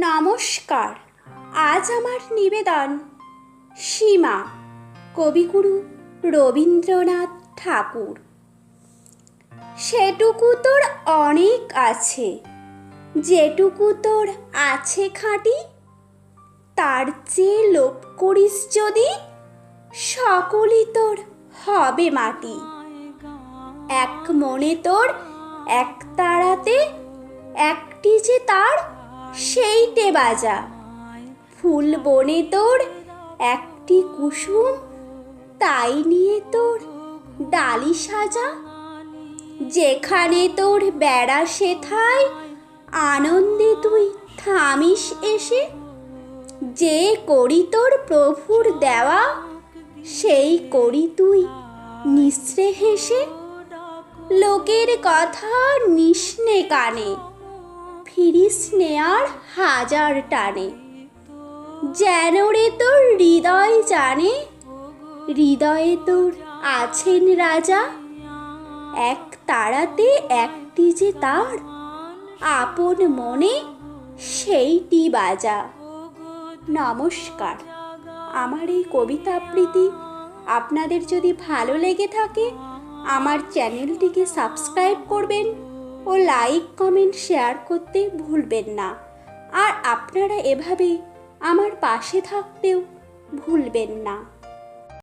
নমস্কার। আজ আমার নিবেদন, সীমা, কবিগুরু রবীন্দ্রনাথ ঠাকুর। সেটুকু তোর অনেক আছে। যেটুকু তোর আছে খাঁটি, তার চেয়ে লোভ করিস যদি, সকলই তোর হবে মাটি। এক মনে তোর এক তারাতে, একটি যে তার সেইটে বাজা। ফুল বনে তোর একটি কুসুম, তাই নিয়ে তোর ডালি সাজা। যেখানে তোর বেড়া সেথায় আনন্দে তুই থামিস এসে। যে করি তোর প্রভুর দেওয়া, সেই করি তুই নিঃশ্রে হেসে লোকের কথা নিষ্নে কানে। ফিরিস নেয়ার হাজার টানে। যেন রে তোর হৃদয় জানে, হৃদয়ে তোর আছেন রাজা। এক তারাতে একটি যে তার, আপন মনে সেইটি বাজা। নমস্কার, আমার এই কবিতা আবৃত্তি আপনাদের যদি ভালো লেগে থাকে, আমার চ্যানেলটিকে সাবস্ক্রাইব করবেন। ও লাইক, কমেন্ট, শেয়ার করতে ভুলবেন না। আর আপনারা এভাবেই আমার পাশে থাকতেও ভুলবেন না।